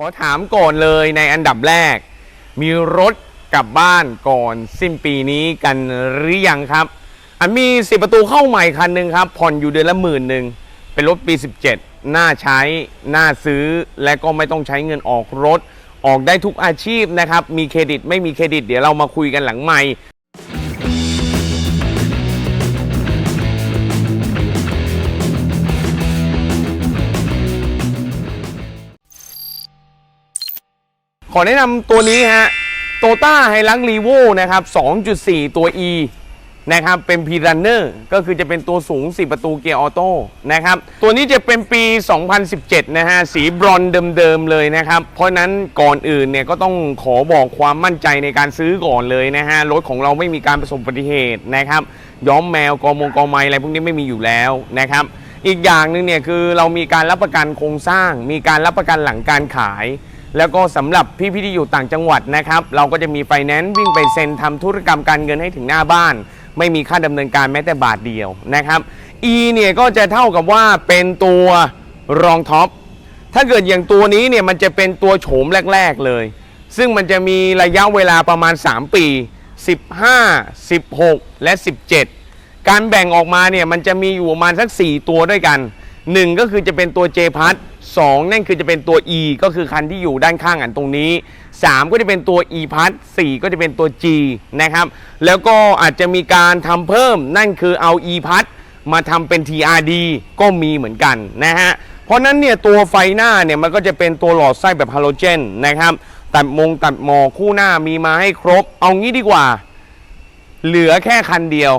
ขอถามก่อนเลยในอันดับแรก มีรถกลับบ้านก่อนสิ้นปีนี้กันหรือยังครับอันมีสิประตูเข้าใหม่คันหนึ่งครับ ผ่อนอยู่เดือนละหมื่นหนึ่งเป็นรถปี 17 น่าใช้ น่าซื้อ และก็ไม่ต้องใช้เงินออกรถ ออกได้ทุกอาชีพนะครับ มีเครดิตไม่มีเครดิต เดี๋ยวเรามาคุยกันหลังใหม่ อแนะนำตัวนี้ฮะโตต้าไฮลักรีโวนะครับ 2.4 ตัว E นะครับเป็นพีรันเนอร์ก็คือจะเป็นตัวสูง 4 ประตูเกียร์ออโต้นะครับตัวนี้จะเป็นปี 2017 นะฮะ สีบรอนเดิมๆเลยนะครับ เพราะฉะนั้นก่อนอื่นเนี่ยก็ต้องขอบอกความมั่นใจในการซื้อก่อนเลยนะฮะ รถของเราไม่มีการประสบอุบัติเหตุนะครับ ย้อมแมวกอมงกอไม้อะไรพวกนี้ไม่มีอยู่แล้วนะครับ อีกอย่างหนึ่งเนี่ยคือเรามีการรับประกันโครงสร้าง มีการรับประกันหลังการขาย แล้วก็สำหรับพี่ๆที่อยู่ต่างจังหวัดนะครับ เราก็จะมีไฟแนนซ์วิ่งไปเซ็นทำธุรกรรมการเงินให้ถึงหน้าบ้าน ไม่มีค่าดำเนินการแม้แต่บาทเดียวนะครับ E เนี่ยก็จะเท่ากับว่าเป็นตัวรองท็อปถ้าเกิดอย่างตัวนี้เนี่ยมันจะเป็นตัวโฉมแรก ๆเลย ซึ่งมันจะมีระยะเวลาประมาณ 3 ปี 15 16 และ 17 การแบ่งออกมาเนี่ยมันจะมีอยู่ประมาณสัก 4 ตัวด้วยกัน 1 ก็คือจะเป็นตัว J พัท สองนั่นคือจะเป็นตัว E ก็คือคันที่อยู่ด้านข้างอันตรงนี้ 3 ก็จะเป็นตัว E พัท4ก็จะเป็นตัว G นะครับ แล้วก็อาจจะมีการทำเพิ่มนั่นคือเอา E พัทมาทำเป็น TRD ก็มีเหมือนกันนะฮะ เพราะนั้นเนี่ยตัวไฟหน้าเนี่ยมันก็จะเป็นตัวหลอดไส้แบบฮาโลเจนนะครับ ตัดมงตัดหมอกคู่หน้ามีมาให้ครบ เอางี้ดีกว่า เหลือแค่คันเดียว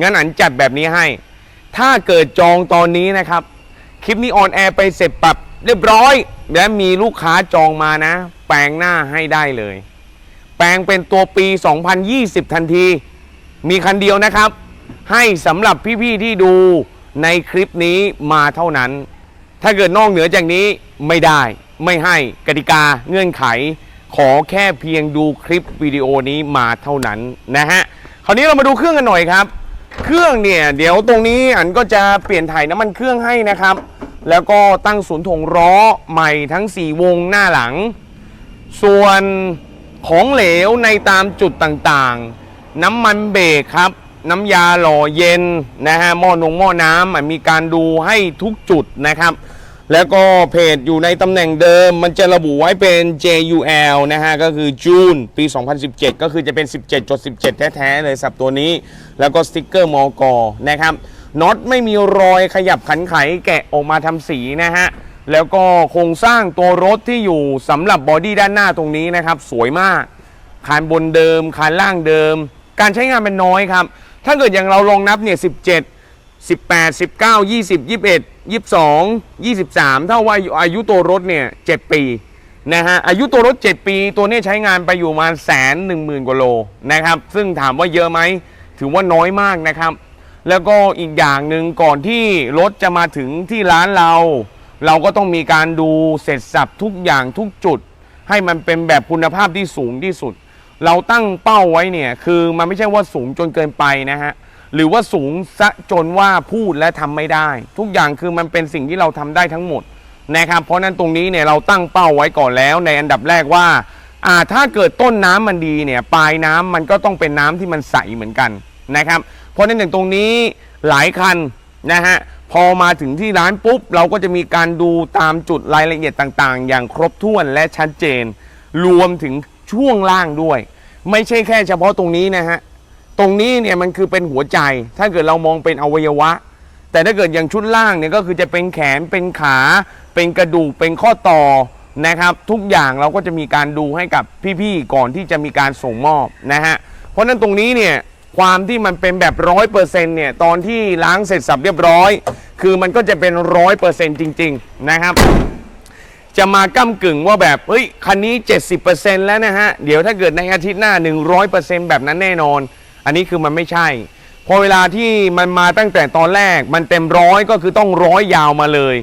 งั้นอันจัดแบบนี้ให้ ถ้าเกิดจองตอนนี้นะครับ คลิปนี้ออนแอร์ไปเสร็จปรับเรียบร้อย และมีลูกค้าจองมานะ แปลงหน้าให้ได้เลย แปลงเป็นตัวปี 2020 ทันที มีคันเดียวนะครับ ให้สำหรับพี่ๆที่ดูในคลิปนี้มาเท่านั้น ถ้าเกิดนอกเหนือจากนี้ไม่ได้ ไม่ให้กติกาเงื่อนไข ขอแค่เพียงดูคลิปวิดีโอนี้มาเท่านั้นนะฮะ คราวนี้เรามาดูเครื่องกันหน่อยครับ เครื่องเนี่ย เดี๋ยวตรงนี้อันก็จะเปลี่ยนถ่ายน้ำมันเครื่องให้นะครับ แล้วก็ตั้งศูนย์ถ่วงล้อใหม่ทั้ง 4 วงหน้าหลัง ส่วนของเหลวในตามจุดต่างๆ น้ำมันเบรกครับ น้ำยาหล่อเย็นนะฮะหม้อนงหม้อน้ำมีการดูให้ทุกจุดนะครับ แล้วก็เพจอยู่ในตำแหน่งเดิม มันจะระบุไว้เป็น JUL นะฮะ ก็คือจูนปี 2017 ก็คือจะเป็น 17.17 แท้ ๆ เลยสับตัวนี้ แล้วก็สติกเกอร์มอกอนะครับ น็อตไม่มีรอยขยับขันไขแกะออกมาทำสีนะฮะ แล้วก็โครงสร้างตัวรถที่อยู่สำหรับบอดี้ด้านหน้าตรงนี้นะครับ สวยมาก คานบนเดิม คานล่างเดิม การใช้งานเป็นน้อยครับ ถ้าเกิดอย่างเราลองนับเนี่ย 17 18 19 20 21 22 23เท่าว่าอายุตัวรถเนี่ย 7 ปีนะฮะอายุตัวรถ 7 ปี ตัวนี้ใช้งานไปอยู่มาแสนหนึ่งหมื่นกว่าโลนะครับ ซึ่งถามว่าเยอะไหมถือว่าน้อยมากนะครับ แล้วก็อีกอย่างหนึ่งก่อนที่รถจะมาถึงที่ร้านเรา เราก็ต้องมีการดูเสร็จสับทุกอย่างทุกจุด ให้มันเป็นแบบคุณภาพที่สูงที่สุด เราตั้งเป้าไว้เนี่ยคือมันไม่ใช่ว่าสูงจนเกินไปนะฮะหรือว่าสูงซะจนว่าพูดและทำไม่ได้ ทุกอย่างคือมันเป็นสิ่งที่เราทำได้ทั้งหมดนะครับเพราะนั้นตรงนี้เนี่ยเราตั้งเป้าไว้ก่อนแล้ว ในอันดับแรกว่าอ่าถ้าเกิดต้นน้ำมันดีเนี่ยปลายน้ำมันก็ต้องเป็นน้ำที่มันใสเหมือนกันนะครับ เพราะฉะนั้นอย่างตรงนี้หลายคันนะฮะพอมาถึงที่ร้านปุ๊บ เราก็จะมีการดูตามจุดรายละเอียดต่างๆ อย่างครบถ้วนและชัดเจน รวมถึงช่วงล่างด้วย ไม่ใช่แค่เฉพาะตรงนี้นะฮะตรงนี้เนี่ยมันคือเป็นหัวใจ ถ้าเกิดเรามองเป็นอวัยวะ แต่ถ้าเกิดอย่างชุดล่างเนี่ยก็คือจะเป็นแขนเป็นขา เป็นกระดูกเป็นข้อต่อนะครับ ทุกอย่างเราก็จะมีการดูให้กับพี่ๆก่อนที่จะมีการส่งมอบนะฮะเพราะฉะนั้นตรงนี้เนี่ย ความที่มันเป็นแบบร้อยเปอร์เซ็นต์เนี่ยตอนที่ล้างเสร็จสับเรียบร้อย คือมันก็จะเป็นร้อยเปอร์เซ็นต์จริง ๆ นะครับจะมาก้ากึ่งว่าแบบเฮ้ยคันนี้ 70%แล้วนะฮะ เดี๋ยวถ้าเกิดในอาทิตย์หน้า 100%แบบนั้นแน่นอน อันนี้คือมันไม่ใช่ พอเวลาที่มันมาตั้งแต่ตอนแรก มันเต็มร้อยก็คือต้องร้อยยาวมาเลย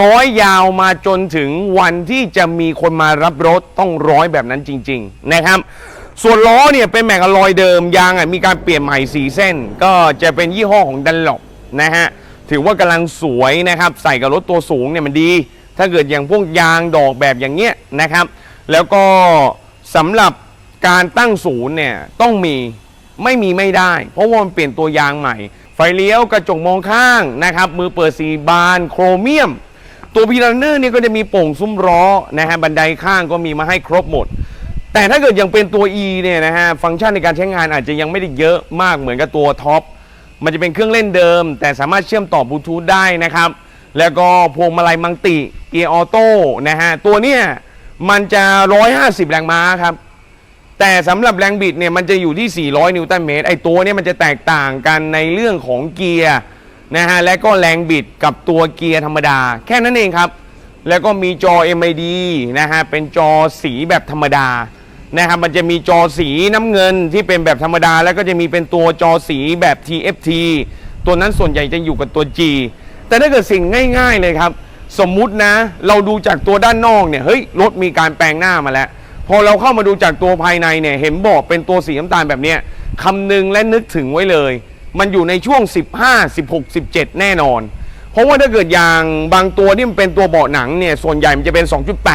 ร้อยยาวมาจนถึงวันที่จะมีคนมารับรถต้องร้อยแบบนั้นจริง ๆ นะครับ ส่วนล้อเนี่ยเป็นแมกกาลอยเดิมยางอะมีการเปลี่ยนใหม่4เส้น ก็จะเป็นยี่ห้อของดันหลบนะฮะถือว่ากำลังสวยนะครับ ใส่กับรถตัวสูงเนี่ยมันดี ถ้าเกิดอย่างพวกยางดอกแบบอย่างเงี้ยนะครับ แล้วก็สำหรับการตั้งศูนย์เนี่ยต้องมี ไม่มีไม่ได้ เพราะว่ามันเปลี่ยนตัวยางใหม่ ไฟเลี้ยวกระจกมองข้างนะครับ มือเปิดสีบานโครเมียม ตัวพีรันเนอร์เนี่ยก็จะมีโป่งซุ้มล้อนะฮะบันไดข้างก็มีมาให้ครบหมด แต่ถ้าเกิดยังเป็นตัว E เนี่ยนะฮะฟังก์ชันในการใช้งานอาจจะยังไม่ได้เยอะมากเหมือนกับตัวท็อปมันจะเป็นเครื่องเล่นเดิม แต่สามารถเชื่อมต่อบลูทูธได้นะครับ แล้วก็พวงมาลัยมังติเกียร์ออโต้นะฮะตัวเนี้ยมันจะ 150 แรงม้าครับ แต่สำหรับแรงบิดเนี่ยมันจะอยู่ที่ 400 นิวตันเมตร ไอตัวเนี้มันจะแตกต่างกันในเรื่องของเกียร์นะฮะ และก็แรงบิดกับตัวเกียร์ธรรมดา แค่นั้นเองครับ แล้วก็มีจอ MID นะฮะ เป็นจอสีแบบธรรมดา นะครับ มันจะมีจอสีน้ำเงินที่เป็นแบบธรรมดา แล้วก็จะมีเป็นตัวจอสีแบบ TFT ตัวนั้นส่วนใหญ่จะอยู่กับตัว G แต่ถ้าเกิดสิ่งง่าย ๆ เลยครับ สมมุตินะ เราดูจากตัวด้านนอกเนี่ย เฮ้ย รถมีการแปลงหน้ามาแล้ว พอเราเข้ามาดูจากตัวภายในเนี่ยเห็นบอกเป็นตัวสีน้ำตาลแบบเนี้ยคำนึงและนึกถึงไว้เลย มันอยู่ในช่วง 15 16 17 แน่นอน เพราะว่าถ้าเกิดอย่างบางตัวที่มันเป็นตัวเบาะหนังเนี่ยส่วนใหญ่มันจะเป็น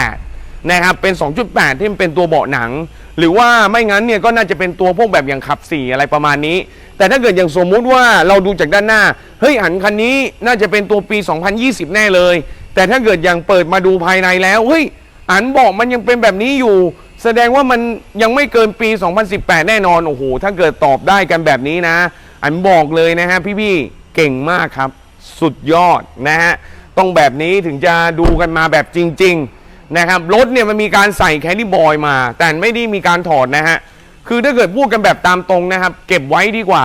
2.8 นะครับเป็น 2.8 ที่มันเป็นตัวเบาะหนัง หรือว่าไม่งั้นเนี่ยก็น่าจะเป็นตัวพวกแบบอย่างขับ4อะไรประมาณนี้ แต่ถ้าเกิดอย่างสมมุติว่าเราดูจากด้านหน้าเฮ้ยอันคันนี้น่าจะเป็นตัวปี 2020 แน่เลย แต่ถ้าเกิดอย่างเปิดมาดูภายในแล้วเฮ้ย อันบอกมันยังเป็นแบบนี้อยู่ แสดงว่ามันยังไม่เกินปี 2018 แน่นอนโอ้โหถ้าเกิดตอบได้กันแบบนี้นะ อันบอกเลยนะฮะพี่ๆเก่งมากครับ สุดยอดนะฮะต้องแบบนี้ถึงจะดูกันมาแบบจริง ๆนะครับรถเนี่ยมันมีการใส่แคลรี่บอยมา แต่ไม่ได้มีการถอดนะฮะคือถ้าเกิดพูดกันแบบตามตรงนะครับ เก็บไว้ดีกว่า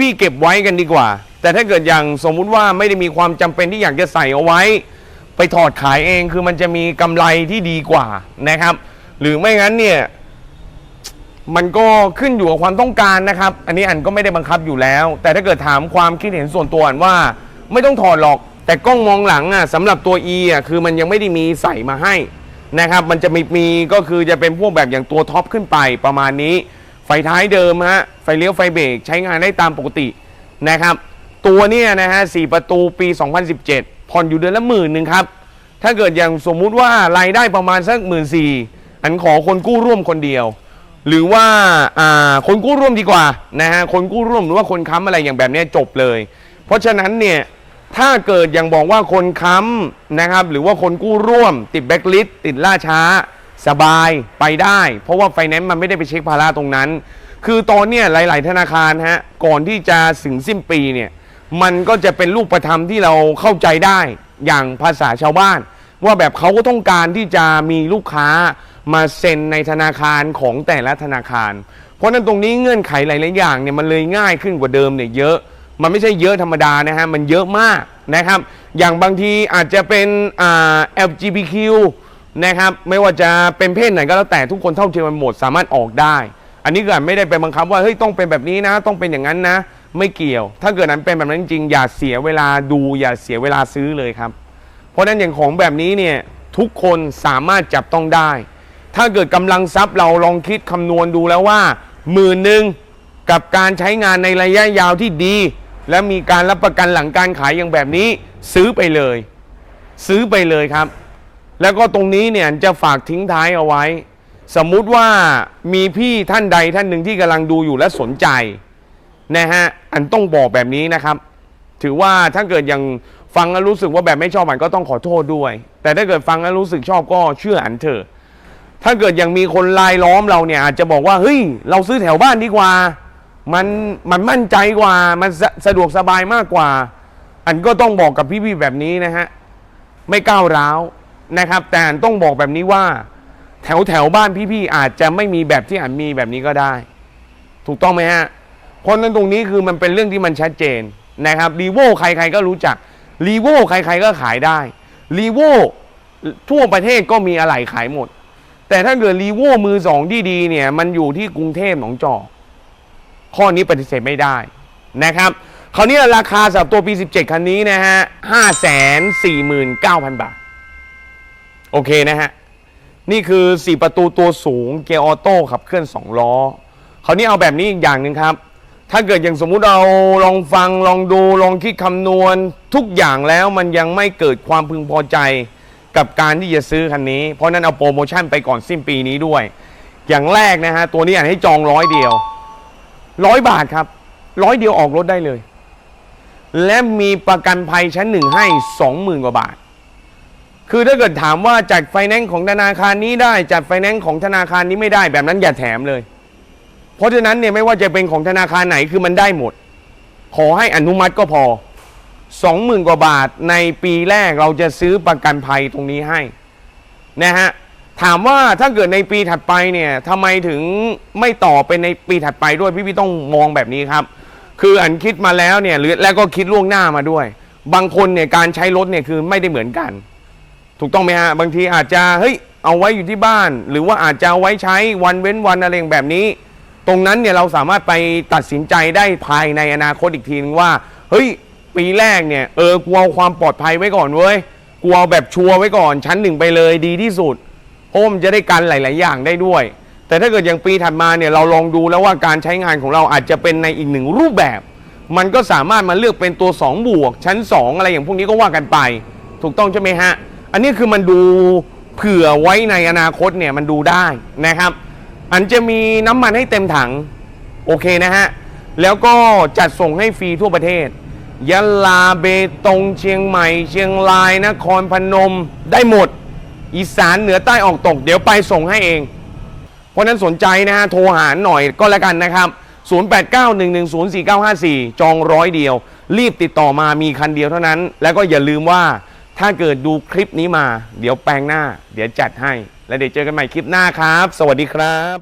พี่ๆเก็บไว้กันดีกว่า แต่ถ้าเกิดอย่างสมมุติว่าไม่ได้มีความจำเป็นที่อยากจะใส่เอาไว้ ไปถอดขายเองคือมันจะมีกำไรที่ดีกว่านะครับ หรือไม่งั้นเนี่ยมันก็ขึ้นอยู่กับความต้องการนะครับ อันนี้อันก็ไม่ได้บังคับอยู่แล้ว แต่ถ้าเกิดถามความคิดเห็นส่วนตัวอันว่าไม่ต้องถอดหรอก แต่กล้องมองหลังอะสำหรับตัว E อะคือมันยังไม่ได้มีใส่มาให้นะครับ มันจะมีมีก็คือจะเป็นพวกแบบอย่างตัวท็อปขึ้นไปประมาณนี้ ไฟท้ายเดิมฮะไฟเลี้ยวไฟเบรกใช้งานได้ตามปกตินะครับ ตัวเนี้ยนะฮะสี่ประตูปี 2017 ผ่อนอยู่เดือนละหมื่นหนึ่งครับ ถ้าเกิดอย่างสมมุติว่ารายได้ประมาณสักหมื่นสี่อันขอคนกู้ร่วมคนเดียว หรือว่าอ่าคนกู้ร่วมดีกว่านะฮะคนกู้ร่วมหรือว่าคนค้ำอะไรอย่างแบบนี้จบเลย เพราะฉะนั้นเนี่ยถ้าเกิดอย่างบอกว่าคนค้ำนะครับ หรือว่าคนกู้ร่วม ติดแบ็กลิสติดล่าช้า สบายไปได้ เพราะว่าไฟแนนซ์มันไม่ได้ไปเช็คภาระตรงนั้น คือตอนเนี้ยหลาย ๆ ธนาคารฮะก่อนที่จะถึงสิ้นปีเนี่ย มันก็จะเป็นรูปธรรมที่เราเข้าใจได้อย่างภาษาชาวบ้าน ว่าแบบเขาก็ต้องการที่จะมีลูกค้ามาเซ็นในธนาคารของแต่ละธนาคาร เพราะนั้นตรงนี้เงื่อนไขหลายๆอย่างเนี่ยมันเลยง่ายขึ้นกว่าเดิมเนี่ยเยอะ มันไม่ใช่เยอะธรรมดานะฮะมันเยอะมากนะครับ อย่างบางทีอาจจะเป็นอ่า LGBTQ นะครับไม่ว่าจะเป็นเพศไหนก็แล้วแต่ทุกคนเท่าเทียมกันหมดสามารถออกได้ อันนี้ก็ไม่ได้ไปบังคับว่าเฮ้ยต้องเป็นแบบนี้นะ ต้องเป็นอย่างนั้นนะ ไม่เกี่ยว ถ้าเกิดนั้นเป็นแบบนั้นจริงอย่าเสียเวลาดูอย่าเสียเวลาซื้อเลยครับ เพราะฉะนั้นอย่างของแบบนี้เนี่ยทุกคนสามารถจับต้องได้ ถ้าเกิดกำลังทรัพย์เราลองคิดคำนวณดูแล้วว่าหมื่นหนึ่งกับการใช้งานในระยะยาวที่ดี และมีการรับประกันหลังการขายอย่างแบบนี้ ซื้อไปเลย ซื้อไปเลยครับ แล้วก็ตรงนี้เนี่ยจะฝากทิ้งท้ายเอาไว้ สมมุติว่ามีพี่ท่านใดท่านหนึ่งที่กำลังดูอยู่และสนใจ นะฮะอันต้องบอกแบบนี้นะครับ ถือว่าถ้าเกิดยังฟังแล้วรู้สึกว่าแบบไม่ชอบอันก็ต้องขอโทษด้วย แต่ถ้าเกิดฟังแล้วรู้สึกชอบก็เชื่ออันเถอะถ้าเกิดยังมีคนลายล้อมเราเนี่ยอาจจะบอกว่าเฮ้ยเราซื้อแถวบ้านดีกว่า มันมันมั่นใจกว่ามันสะสะดวกสบายมากกว่า อันก็ต้องบอกกับพี่ๆแบบนี้นะฮะไม่ก้าวร้าวนะครับ แต่อันต้องบอกแบบนี้ว่า แถวแถวบ้านพี่ๆอาจจะไม่มีแบบที่อันมีแบบนี้ก็ได้ ถูกต้องไหมฮะ ราะฉะนั้นตรงนี้คือมันเป็นเรื่องที่มันชัดเจนนะครับรีโวใครๆก็รู้จักรีโวใครๆก็ขายได้รีโวทั่วประเทศก็มีอะไหล่ขายหมด แต่ถ้าเกิดรีโวมือสองที่ดีเนี่ย มันอยู่ที่กรุงเทพหนองจอกข้อนี้ปฏิเสธไม่ได้นะครับคราวนี้ราคาสำหรับตัวปี 17 คันนี้นะฮะ 549,000 บาท โอเคนะฮะ นี่คือ 4 ประตูตัวสูง เกียร์ออโต้ขับเคลื่อน 2 ล้อ คราวนี้เอาแบบนี้อีกอย่างหนึ่งครับ ถ้าเกิดอย่างสมมุติเราลองฟังลองดูลองคิดคำนวณ ทุกอย่างแล้วมันยังไม่เกิดความพึงพอใจกับการที่จะซื้อคันนี้ เพราะนั้นเอาโปรโมชั่นไปก่อนสิ้นปีนี้ด้วย อย่างแรกนะฮะตัวนี้อ่านให้จองร้อยเดียวร้อยบาทครับร้อยเดียวออกรถได้เลย และมีประกันภัยชั้นหนึ่งให้สองหมื่นกว่าบาท คือถ้าเกิดถามว่าจัดไฟแนนซ์ของธนาคารนี้ได้จัดไฟแนนซ์ของธนาคารนี้ไม่ได้แบบนั้นอย่าแถมเลย เพราะฉะนั้นเนี่ยไม่ว่าจะเป็นของธนาคารไหนคือมันได้หมด ขอให้อนุมัติก็พอ20,000กว่าบาทในปีแรกเราจะซื้อประกันภัยตรงนี้ให้นะฮะถามว่าถ้าเกิดในปีถัดไปเนี่ยทำไมถึงไม่ต่อเป็นในปีถัดไปด้วยพี่พี่ต้องมองแบบนี้ครับ คืออันคิดมาแล้วเนี่ยหรือแล้วก็คิดล่วงหน้ามาด้วย บางคนเนี่ยการใช้รถเนี่ยคือไม่ได้เหมือนกัน ถูกต้องไหมฮะบางทีอาจจะเฮ้ยเอาไว้อยู่ที่บ้าน หรือว่าอาจจะเอาไว้ใช้วันเว้นวันอะไรแบบนี้ ตรงนั้นเนี่ยเราสามารถไปตัดสินใจได้ภายในอนาคตอีกทีนึงว่า เฮ้ย ปีแรกเนี่ยเออกูเอาความปลอดภัยไว้ก่อนเว้ยกูเอาแบบชัวร์ไว้ก่อน ชั้นหนึ่งไปเลยดีที่สุดเพราะมันจะได้กันหลาย ๆ อย่างได้ด้วย แต่ถ้าเกิดอย่างปีถัดมาเนี่ยเราลองดูแล้วว่าการใช้งานของเราอาจจะเป็นในอีกหนึ่งรูปแบบ มันก็สามารถมาเลือกเป็นตัว2บวกชั้น 2 อะไรอย่างพวกนี้ก็ว่ากันไป ถูกต้องใช่ไหมฮะ อันนี้คือมันดูเผื่อไว้ในอนาคตเนี่ยมันดูได้นะครับ อันจะมีน้ำมันให้เต็มถัง โอเคนะฮะ แล้วก็จัดส่งให้ฟรีทั่วประเทศ ยะลาเบตงเชียงใหม่ เชียงรายนครพนมได้หมด อีสานเหนือใต้ออกตก เดี๋ยวไปส่งให้เอง เพราะนั้นสนใจนะฮะ โทรหาหน่อยก็แล้วกันนะครับ 0891104954 จองร้อยเดียว รีบติดต่อมามีคันเดียวเท่านั้น แล้วก็อย่าลืมว่าถ้าเกิดดูคลิปนี้มา เดี๋ยวแปลงหน้า เดี๋ยวจัดให้ และเดี๋ยวเจอกันใหม่คลิปหน้าครับ สวัสดีครับ